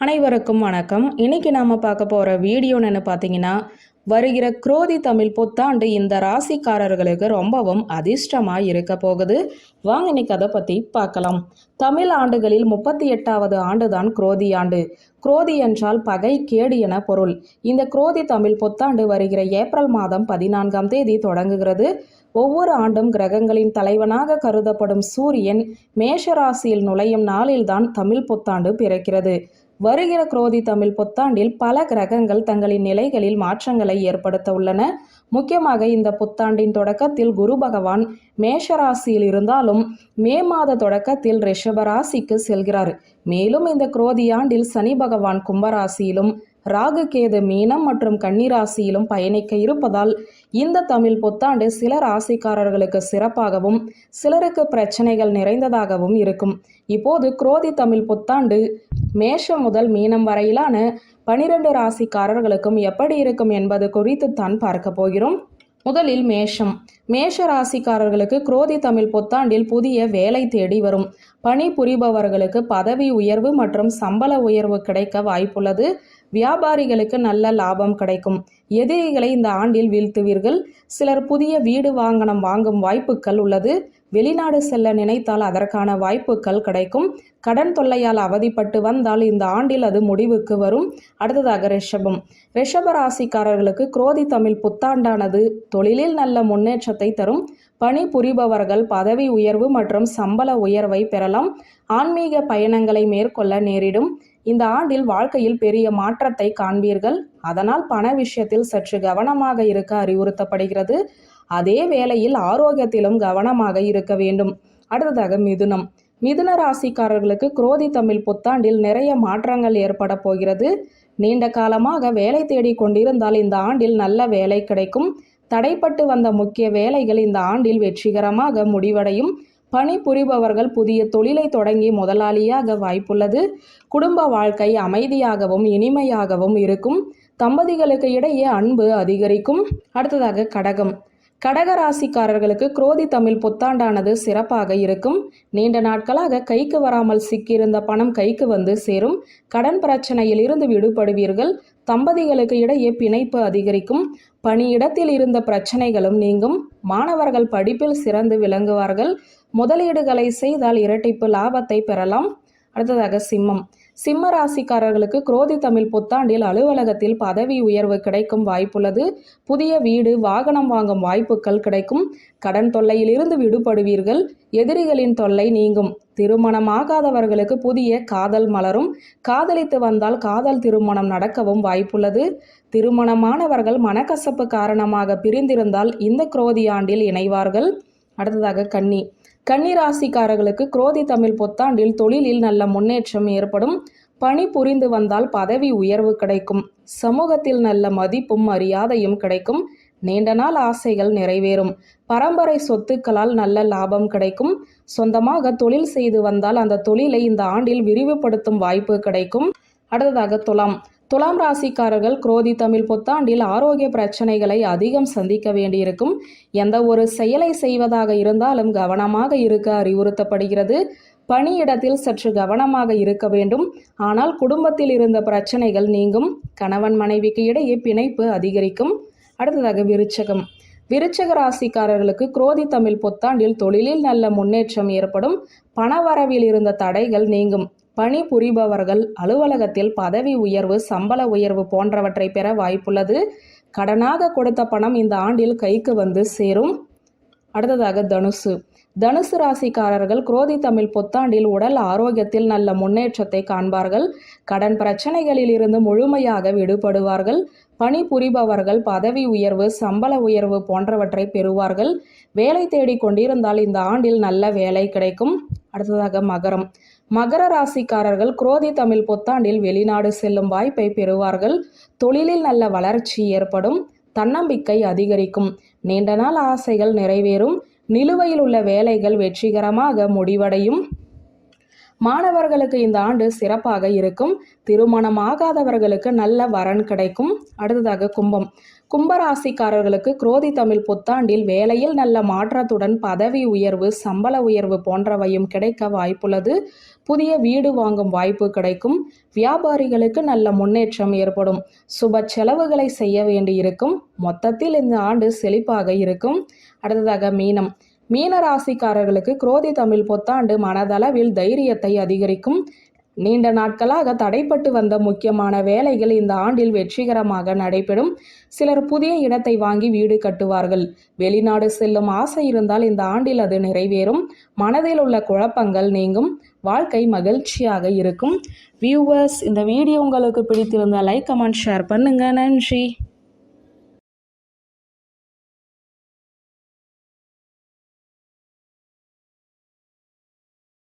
அனைவருக்கும் வணக்கம். இன்னைக்கு நாம பார்க்க போற வீடியோன்னு பார்த்தீங்கன்னா வருகிற குரோதி தமிழ் புத்தாண்டு இந்த ராசிக்காரர்களுக்கு ரொம்பவும் அதிர்ஷ்டமா இருக்க போகுது. வாங்க இன்னைக்கு அதை பத்தி பார்க்கலாம். தமிழ் ஆண்டுகளில் முப்பத்தி எட்டாவது ஆண்டுதான் குரோதி ஆண்டு. குரோதி என்றால் பகை கேடு என பொருள். இந்த குரோதி தமிழ் புத்தாண்டு வருகிற ஏப்ரல் மாதம் பதினான்காம் தேதி தொடங்குகிறது. ஒவ்வொரு ஆண்டும் கிரகங்களின் தலைவனாக கருதப்படும் சூரியன் மேஷ ராசியில் நுழையும் நாளில்தான் தமிழ் புத்தாண்டு பிறக்கிறது. வருகிற குரோதி தமிழ் புத்தாண்டில் பல கிரகங்கள் தங்களின் நிலைகளில் மாற்றங்களை ஏற்படுத்த உள்ளன. முக்கியமாக இந்த புத்தாண்டின் தொடக்கத்தில் குரு பகவான் மேஷராசியில் இருந்தாலும் மே மாத தொடக்கத்தில் ரிஷபராசிக்கு செல்கிறார். மேலும் இந்த குரோதி ஆண்டில் சனி பகவான் கும்பராசியிலும் ராகு கேது மீனம் மற்றும் கன்னிராசியிலும் பயணிக்க இருப்பதால் இந்த தமிழ் புத்தாண்டு சில ராசிக்காரர்களுக்கு சிறப்பாகவும் சிலருக்கு பிரச்சனைகள் நிறைந்ததாகவும் இருக்கும். இப்போது குரோதி தமிழ் புத்தாண்டு மேஷம் முதல் மீனம் வரையிலான பனிரெண்டு ராசிக்காரர்களுக்கும் எப்படி இருக்கும் என்பது குறித்து தான் பார்க்க போகிறோம். முதலில் மேஷம். மேஷ ராசிக்காரர்களுக்கு குரோதி தமிழ் புத்தாண்டில் புதிய வேலை தேடி வரும். பணி புரிபவர்களுக்கு பதவி உயர்வு மற்றும் சம்பள உயர்வு கிடைக்க வாய்ப்புள்ளது. வியாபாரிகளுக்கு நல்ல லாபம் கிடைக்கும். எதிரிகளை இந்த ஆண்டில் வீழ்த்துவீர்கள். சிலர் புதிய வீடு வாங்கனம் வாங்கும் வாய்ப்புகள் உள்ளது. வெளிநாடு செல்ல நினைத்தால் அதற்கான வாய்ப்புகள் கிடைக்கும். கடன் தொல்லையால் அவதிப்பட்டு வந்தால் இந்த ஆண்டில் அது முடிவுக்கு வரும். அடுத்ததாக ரிஷபம். ரிஷப ராசிக்காரர்களுக்கு குரோதி தமிழ் புத்தாண்டானது தொழிலில் நல்ல முன்னேற்றத்தை தரும். பணி புரிபவர்கள் பதவி உயர்வு மற்றும் சம்பள உயர்வை பெறலாம். ஆன்மீக பயணங்களை மேற்கொள்ள நேரிடும். இந்த ஆண்டில் வாழ்க்கையில் பெரிய மாற்றத்தை காண்பீர்கள். அதனால் பண விஷயத்தில் சற்று கவனமாக இருக்க அறிவுறுத்தப்படுகிறது. அதே வேளையில் ஆரோக்கியத்திலும் கவனமாக இருக்க வேண்டும். அடுத்ததாக மிதுனம். மிதுன ராசிக்காரர்களுக்கு குரோதி தமிழ் புத்தாண்டில் நிறைய மாற்றங்கள் ஏற்பட போகிறது. நீண்ட காலமாக வேலை தேடி கொண்டிருந்தால் இந்த ஆண்டில் நல்ல வேலை கிடைக்கும். தடைப்பட்டு வந்த முக்கிய வேலைகள் இந்த ஆண்டில் வெற்றிகரமாக முடிவடையும். பணி புரிபவர்கள் புதிய தொழிலை தொடங்கி முதலாளியாக வாய்ப்புள்ளது. குடும்ப வாழ்க்கை அமைதியாகவும் இனிமையாகவும் இருக்கும். தம்பதிகளுக்கு இடையே அன்பு அதிகரிக்கும். அடுத்ததாக கடகம். கடக ராசிக்காரர்களுக்கு குரோதி தமிழ் புத்தாண்டானது சிறப்பாக இருக்கும். நீண்ட நாட்களாக கைக்கு வராமல் சிக்கியிருந்த பணம் கைக்கு வந்து சேரும். கடன் பிரச்சனையில் இருந்து விடுபடுவீர்கள். தம்பதிகளுக்கு இடையே பிணைப்பு அதிகரிக்கும். பணியிடத்தில் இருந்த பிரச்சனைகளும் நீங்கும். மாணவர்கள் படிப்பில் சிறந்து விளங்குவார்கள். முதலீடுகளை செய்தால் இரட்டிப்பு லாபத்தை பெறலாம். அடுத்ததாக சிம்மம். சிம்ம ராசிக்காரர்களுக்கு குரோதி தமிழ் புத்தாண்டில் அலுவலகத்தில் பதவி உயர்வு கிடைக்கும் வாய்ப்புள்ளது. புதிய வீடு வாகனம் வாங்கும் வாய்ப்புகள் கிடைக்கும். கடன் தொல்லையிலிருந்து விடுபடுவீர்கள். எதிரிகளின் தொல்லை நீங்கும். திருமணமாகாதவர்களுக்கு புதிய காதல் மலரும். காதலித்து வந்தால் காதல் திருமணம் நடக்கவும் வாய்ப்புள்ளது. திருமணமானவர்கள் மனக்கசப்பு காரணமாக பிரிந்திருந்தால் இந்த குரோதி ஆண்டில் இணைவார்கள். அடுத்ததாக கன்னி. கன்னிராசிக்காரர்களுக்கு குரோதி தமிழ் புத்தாண்டில் தொழிலில் நல்ல முன்னேற்றம் ஏற்படும். பணி புரிந்து வந்தால் பதவி உயர்வு கிடைக்கும். சமூகத்தில் நல்ல மதிப்பும் மரியாதையும் கிடைக்கும். நீண்ட நாள் ஆசைகள் நிறைவேறும். பரம்பரை சொத்துக்களால் நல்ல லாபம் கிடைக்கும். சொந்தமாக தொழில் செய்து வந்தால் அந்த தொழிலை இந்த ஆண்டில் விரிவுபடுத்தும் வாய்ப்பு கிடைக்கும். அடுத்ததாக துலாம். துலாம் ராசிக்காரர்கள் குரோதி தமிழ் புத்தாண்டில் ஆரோக்கிய பிரச்சனைகளை அதிகம் சந்திக்க வேண்டியிருக்கும். எந்த ஒரு செயலை செய்வதாக இருந்தாலும் கவனமாக இருக்க அறிவுறுத்தப்படுகிறது. பணியிடத்தில் சற்று கவனமாக இருக்க வேண்டும். ஆனால் குடும்பத்தில் இருந்த பிரச்சனைகள் நீங்கும். கணவன் மனைவிக்கு இடையே பிணைப்பு அதிகரிக்கும். அடுத்ததாக விருச்சகம். விருச்சக ராசிக்காரர்களுக்கு குரோதி தமிழ் புத்தாண்டில் தொழிலில் நல்ல முன்னேற்றம் ஏற்படும். பணவரவில் இருந்த தடைகள் நீங்கும். பணி புரிபவர்கள் அலுவலகத்தில் பதவி உயர்வு சம்பள உயர்வு போன்றவற்றை பெற வாய்ப்புள்ளது. கடனாக கொடுத்த பணம் இந்த ஆண்டில் கைக்கு வந்து சேரும். அடுத்ததாக தனுசு. தனுசு ராசிக்காரர்கள் குரோதி தமிழ் புத்தாண்டில் உடல் ஆரோக்கியத்தில் நல்ல முன்னேற்றத்தை காண்பார்கள். கடன் பிரச்சனைகளில் இருந்து முழுமையாக விடுபடுவார்கள். பணி புரிபவர்கள் பதவி உயர்வு சம்பள உயர்வு போன்றவற்றை பெறுவார்கள். வேலை தேடி கொண்டிருந்தால் இந்த ஆண்டில் நல்ல வேலை கிடைக்கும். அடுத்ததாக மகரம். மகர ராசிக்காரர்கள் குரோதி தமிழ் புத்தாண்டில் வெளிநாடு செல்லும் வாய்ப்பை பெறுவார்கள். தொழிலில் நல்ல வளர்ச்சி ஏற்படும். தன்னம்பிக்கை அதிகரிக்கும். நீண்ட நாள் ஆசைகள் நிறைவேறும். நிலுவையில் உள்ள வேலைகள் வெற்றிகரமாக முடிவடையும். மாணவர்களுக்கு இந்த ஆண்டு சிறப்பாக இருக்கும். திருமணம் ஆகாதவர்களுக்கு நல்ல வரன் கிடைக்கும். அடுத்ததாக கும்பம். கும்பராசிக்காரர்களுக்கு குரோதி தமிழ் புத்தாண்டில் வேலையில் நல்ல மாற்றத்துடன் பதவி உயர்வு சம்பள உயர்வு போன்றவையும் கிடைக்க வாய்ப்புள்ளது. புதிய வீடு வாங்கும் வாய்ப்பு கிடைக்கும். வியாபாரிகளுக்கு நல்ல முன்னேற்றம் ஏற்படும். சுப செலவுகளை செய்ய வேண்டியிருக்கும். மொத்தத்தில் இந்த ஆண்டு செழிப்பாக இருக்கும். அடுத்ததாக மீனம். மீனராசிக்காரர்களுக்கு குரோதி தமிழ் புத்தாண்டு மனதளவில் தைரியத்தை அதிகரிக்கும். நீண்ட நாட்களாக தடைப்பட்டு வந்த முக்கியமான வேலைகள் இந்த ஆண்டில் வெற்றிகரமாக நடைபெறும். சிலர் புதிய இடத்தை வாங்கி வீடு கட்டுவார்கள். வெளிநாடு செல்லும் ஆசை இருந்தால் இந்த ஆண்டில் அது நிறைவேறும். மனதில் உள்ள குழப்பங்கள் நீங்கும். வாழ்க்கை மகிழ்ச்சியாக இருக்கும். வியூவர்ஸ் இந்த வீடியோ உங்களுக்கு பிடித்திருந்தால் லைக் கமெண்ட் ஷேர் பண்ணுங்க. நன்றி.